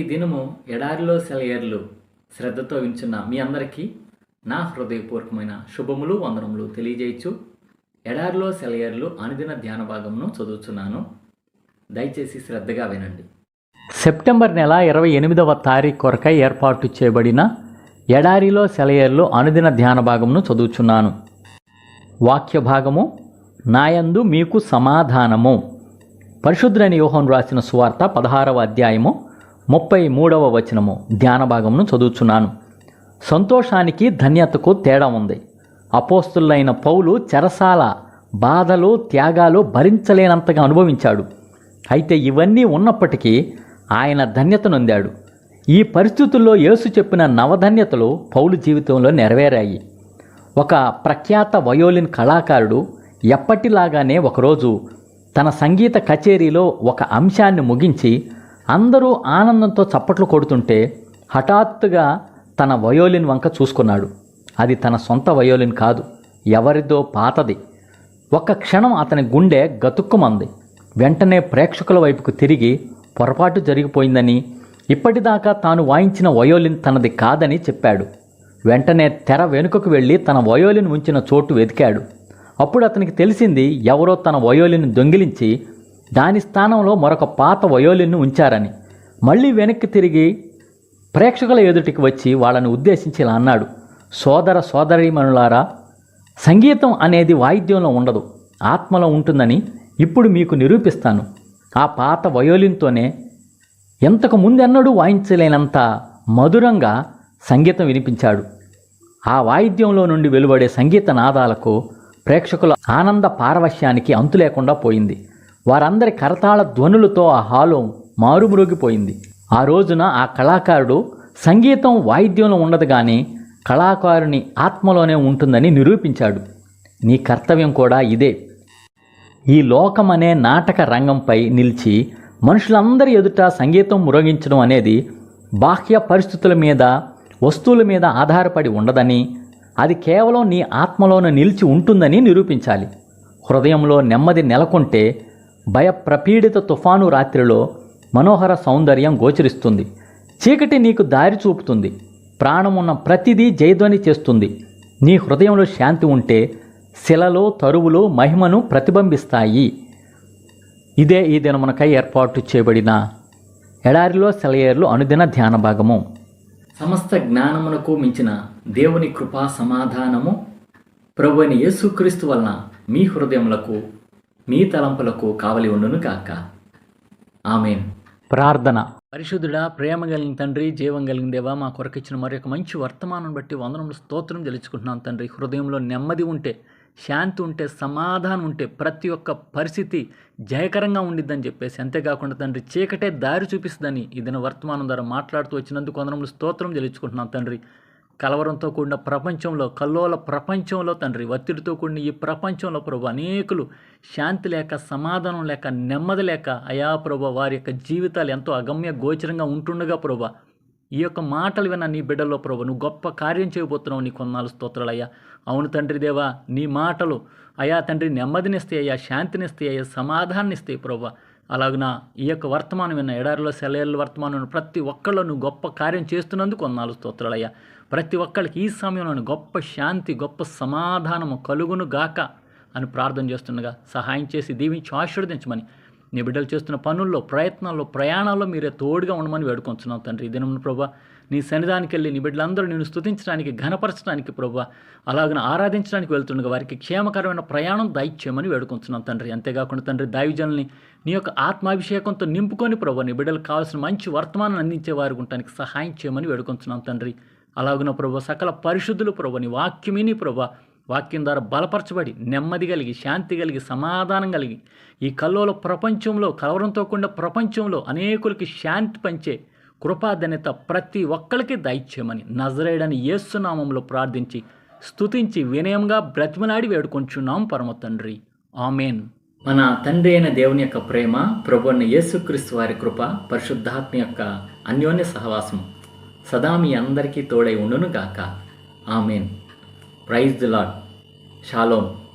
ప్రతి దినము ఎడారిలో సెలయర్లు శ్రద్ధతో వించున్న మీ అందరికీ నా హృదయపూర్వకమైన శుభములు వందనములు తెలియజేయచ్చు. ఎడారిలో సెలయర్లు అనుదిన ధ్యాన భాగమును చదువుతున్నాను దయచేసి శ్రద్ధగా వినండి. సెప్టెంబర్ నెల ఇరవై ఎనిమిదవ తారీఖు కొరకై ఏర్పాటు చేయబడిన ఎడారిలో సెలయర్లు అనుదిన ధ్యాన భాగమును చదువుచున్నాను. వాక్య భాగము నాయందు మీకు సమాధానము. పరిశుద్రని యోహం రాసిన సువార్త పదహారవ అధ్యాయము ముప్పై మూడవ వచనము ధ్యాన భాగమును చదువుచున్నాను. సంతోషానికి ధన్యతకు తేడా ఉంది. అపోస్తులైన పౌలు చెరసాల బాధలు త్యాగాలు భరించలేనంతగా అనుభవించాడు. అయితే ఇవన్నీ ఉన్నప్పటికీ ఆయన ధన్యత నొందాడు. ఈ పరిస్థితుల్లో యేసు చెప్పిన నవధన్యతలు పౌలు జీవితంలో నెరవేరాయి. ఒక ప్రఖ్యాత వయోలిన్ కళాకారుడు ఎప్పటిలాగానే ఒకరోజు తన సంగీత కచేరీలో ఒక అంశాన్ని ముగించి అందరూ ఆనందంతో చప్పట్లు కొడుతుంటే హఠాత్తుగా తన వయోలిన్ వంక చూసుకున్నాడు. అది తన సొంత వయోలిన్ కాదు ఎవరిదో పాతది. ఒక్క క్షణం అతని గుండె గతుక్కుమంది. వెంటనే ప్రేక్షకుల వైపుకు తిరిగి పొరపాటు జరిగిపోయిందని ఇప్పటిదాకా తాను వాయించిన వయోలిన్ తనది కాదని చెప్పాడు. వెంటనే తెర వెనుకకు వెళ్ళి తన వయోలిన్ ఉంచిన చోటు వెతికాడు. అప్పుడు అతనికి తెలిసింది ఎవరో తన వయోలిన్ దొంగిలించి దాని స్థానంలో మరొక పాత వయోలిన్ను ఉంచారని. మళ్ళీ వెనక్కి తిరిగి ప్రేక్షకుల ఎదుటికి వచ్చి వాళ్ళని ఉద్దేశించి ఇలా అన్నాడు. సోదర సోదరీమణులారా సంగీతం అనేది వాయిద్యంలో ఉండదు ఆత్మలో ఉంటుందని ఇప్పుడు మీకు నిరూపిస్తాను. ఆ పాత వయోలిన్తోనే ఎంతకు ముందెన్నడూ వాయించలేనంత మధురంగా సంగీతం వినిపించాడు. ఆ వాయిద్యంలో నుండి వెలువడే సంగీత నాదాలకు ప్రేక్షకుల ఆనంద పారవశ్యానికి అంతు లేకుండా పోయింది. వారందరి కరతాళ ధ్వనులతో ఆ హాలు మారుమ్రోగిపోయింది. ఆ రోజున ఆ కళాకారుడు సంగీతం వాయిద్యంలో ఉండదు కానీ కళాకారుని ఆత్మలోనే ఉంటుందని నిరూపించాడు. నీ కర్తవ్యం కూడా ఇదే. ఈ లోకమనే నాటక రంగంపై నిలిచి మనుషులందరి ఎదుట సంగీతం మురగించడం అనేది బాహ్య పరిస్థితుల మీద వస్తువుల మీద ఆధారపడి ఉండదని అది కేవలం నీ ఆత్మలోనే నిలిచి ఉంటుందని నిరూపించాలి. హృదయంలో నెమ్మది నెలకొంటే భయప్రపీడిత తుఫాను రాత్రిలో మనోహర సౌందర్యం గోచరిస్తుంది. చీకటి నీకు దారి చూపుతుంది. ప్రాణమున్న ప్రతిదీ జయధ్వని చేస్తుంది. నీ హృదయంలో శాంతి ఉంటే శిలలో తరువులు మహిమను ప్రతిబింబిస్తాయి. ఇదే ఈ దినమునకై ఏర్పాటు చేయబడిన ఎడారిలో సెలయేర్లు అనుదిన ధ్యాన భాగము. సమస్త జ్ఞానమునకు మించిన దేవుని కృపా సమాధానము ప్రభుని యేసుక్రీస్తు వలన మీ హృదయములకు మీ తలంపులకు కావలి ఉండును కాక ఆమెన్. ప్రార్థన. పరిశుద్ధుడా ప్రేమ కలిగిన తండ్రి జీవం కలిగిన దేవా మా కొరకు ఇచ్చిన మరి ఒక మంచి వర్తమానం బట్టి వందనములు స్తోత్రం తెలుసుకుంటున్నాను తండ్రి. హృదయంలో నెమ్మది ఉంటే శాంతి ఉంటే సమాధానం ఉంటే ప్రతి ఒక్క పరిస్థితి జయకరంగా ఉండిద్దని చెప్పేసి అంతేకాకుండా తండ్రి చీకటే దారి చూపిస్తుందని ఇదిన వర్తమానం ద్వారా మాట్లాడుతూ వచ్చినందుకు వందనములు స్తోత్రం తెలుసుకుంటున్నాను తండ్రి. కలవరంతో కూడిన ప్రపంచంలో కల్లోల ప్రపంచంలో తండ్రి ఒత్తిడితో కూడిన ఈ ప్రపంచంలో ప్రభు అనేకులు శాంతి లేక సమాధానం లేక నెమ్మది లేక అయా ప్రభు వారి యొక్క జీవితాలు ఎంతో అగమ్య గోచరంగా ఉంటుండగా ప్రభు ఈ యొక్క మాటలు విన్న నీ బిడ్డల్లో ప్రభు నువ్వు గొప్ప కార్యం చేయబోతున్నావు నీ కొన్నాళ్ళు స్తోత్రాలయ్యా అవును తండ్రి దేవా నీ మాటలు అయా తండ్రి నెమ్మదినిస్తాయి అయ్యా శాంతినిస్తాయి అయ్యా సమాధానాన్ని ఇస్తాయి ప్రభు. అలాగున ఈ యొక్క వర్తమానం విన్న ఎడారిలో సెలయర్ల వర్తమానం ప్రతి ఒక్కళ్ళు నువ్వు గొప్ప కార్యం చేస్తున్నందుకు కొన్నాళ్ళు స్తోత్రాలయ్యా. ప్రతి ఒక్కళ్ళకి ఈ సమయంలో గొప్ప శాంతి గొప్ప సమాధానము కలుగును గాక అని ప్రార్థన చేస్తుండగా సహాయం చేసి దీవించి ఆశీర్వదించమని. నీ బిడ్డలు చేస్తున్న పనుల్లో ప్రయత్నాల్లో ప్రయాణాల్లో మీరే తోడుగా ఉండమని వేడుకొంచున్నాం తండ్రి. ఈ దినమున ప్రభా నీ సన్నిధానికి వెళ్ళి నీ బిడ్డలందరూ నేను స్థుతించడానికి ఘనపరచడానికి ప్రభా అలాగన ఆరాధించడానికి వెళ్తుండగా వారికి క్షేమకరమైన ప్రయాణం దయచేయమని వేడుకొంచున్నాం తండ్రి. అంతేకాకుండా తండ్రి దైవజనుల్ని నీ యొక్క ఆత్మాభిషేకంతో నింపుకొని ప్రభు నీ బిడ్డలకు కావాల్సిన మంచి వర్తమానం అందించే వారు ఉండటానికి సహాయం చేయమని వేడుకొంచున్నాం తండ్రి. అలాగున ప్రభు సకల పరిశుద్ధులు ప్రభు నీ వాక్యమిని ప్రభు వాక్యం ద్వారా బలపరచబడి నెమ్మది కలిగి శాంతి కలిగి సమాధానం కలిగి ఈ కల్లోల ప్రపంచంలో కలవరంతో కూడిన ప్రపంచంలో అనేకులకి శాంతి పంచే కృపాధన్యత ప్రతి ఒక్కరికి దయచేయమని నజరేడని యేసునామంలో ప్రార్థించి స్తుతించి వినయంగా బ్రతిమలాడి వేడుకొంచున్నాం పరమ తండ్రి. ఆమెన్. మన తండ్రి అయిన దేవుని యొక్క ప్రేమ ప్రభున్న యేసుక్రీస్తు వారి కృప పరిశుద్ధాత్మ యొక్క అన్యోన్య సహవాసం సదా మీ అందరికీ తోడై ఉండును గాక amen. Praise the lord shalom